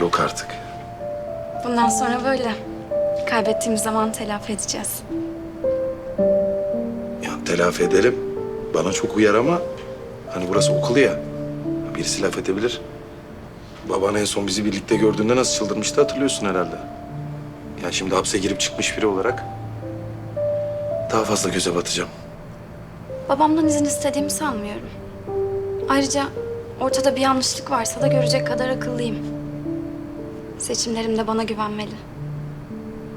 Yok artık. Bundan sonra böyle. Kaybettiğimiz zaman telafi edeceğiz. Ya telafi ederim. Bana çok uyar ama hani burası okul ya. Birisi laf edebilir. Baban en son bizi birlikte gördüğünde nasıl çıldırmıştı hatırlıyorsun herhalde. Ya şimdi hapse girip çıkmış biri olarak daha fazla göze batacağım. Babamdan izin istediğimi sanmıyorum. Ayrıca ortada bir yanlışlık varsa da görecek kadar akıllıyım. Seçimlerimde bana güvenmeli.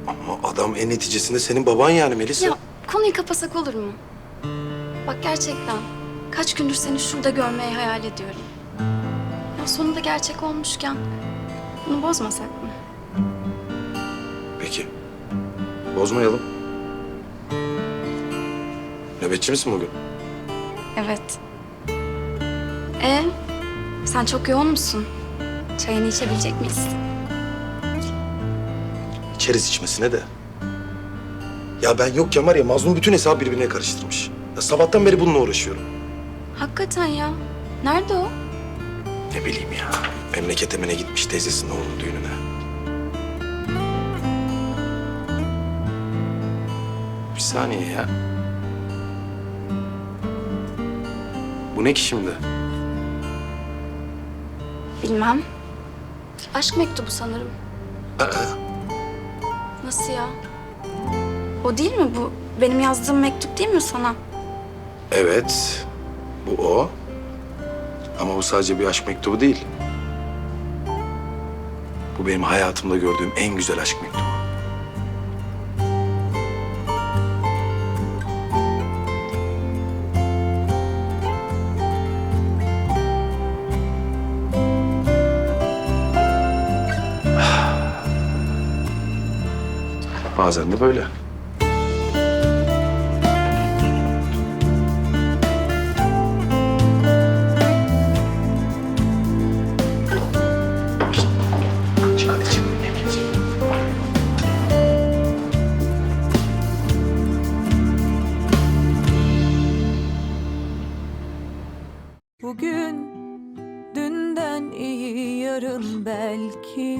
Ama adam en neticesinde senin baban yani Melisa. Ya konuyu kapasak olur mu? Bak gerçekten kaç gündür seni şurada görmeyi hayal ediyorum. Ya sonunda gerçek olmuşken bunu bozmasak mı? Peki. Bozmayalım. Nöbetçi misin bugün? Evet. E sen çok yoğun musun? Çayını içebilecek miyiz? İçeriz içmesine de. Ya ben yokken var ya Mazlum bütün hesabı birbirine karıştırmış. Ya sabahtan beri bununla uğraşıyorum. Hakikaten ya. Nerede o? Ne bileyim ya. Memleket emine gitmiş teyzesinin oğlunun düğününe. Bir saniye ya. Bu ne ki şimdi? Bilmem. Aşk mektubu sanırım. Aa, Nasıl ya? O değil mi bu? Benim yazdığım mektup değil mi sana? evet. Bu o. Ama bu sadece bir aşk mektubu değil. Bu benim hayatımda gördüğüm en güzel aşk mektubu. Bazen de böyle. Bugün dünden iyi yarın belki